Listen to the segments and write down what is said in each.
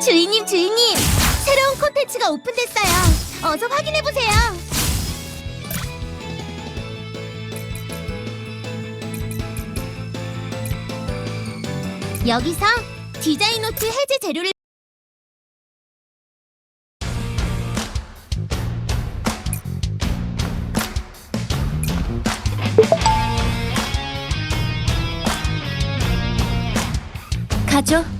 주인님, 주인님! 새로운 콘텐츠가 오픈됐어요. 어서 확인해보세요. 여기서 디자인 노트 해제 재료를 가죠.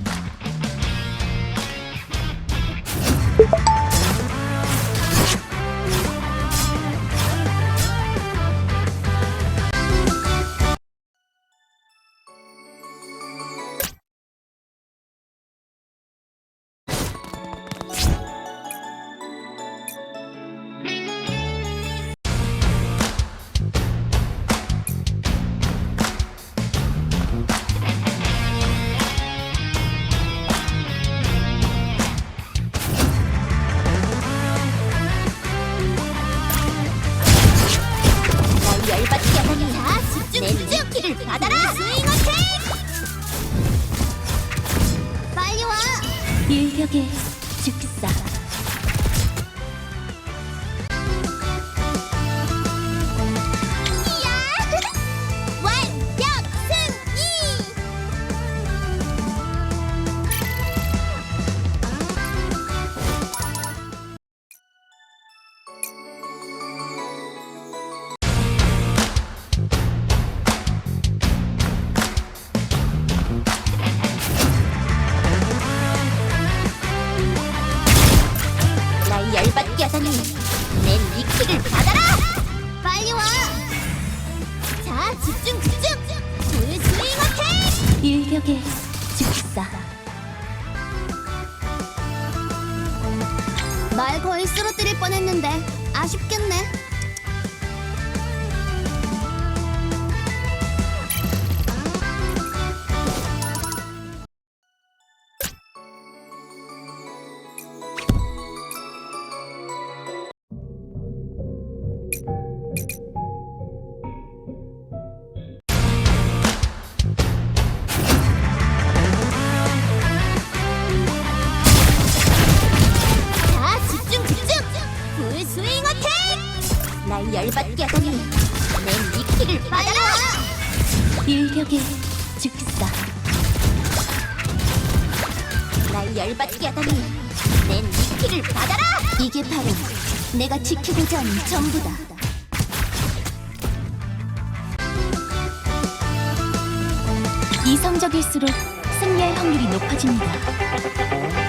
일격의 하다니 낸 니키를 받아라 빨리 와 자, 집중, 집중! 풀 스윙 어택! 일격의 즉사 날 거의 쓰러뜨릴 뻔했는데 아쉽겠네. 날 열받게 하다니 낸 니키를 받아라! 일격의 즉사 날 열받게 하다니 낸 니키를 받아라! 이게 바로 내가 지키고자 하는 전부다. 이성적일수록 승리할 확률이 높아집니다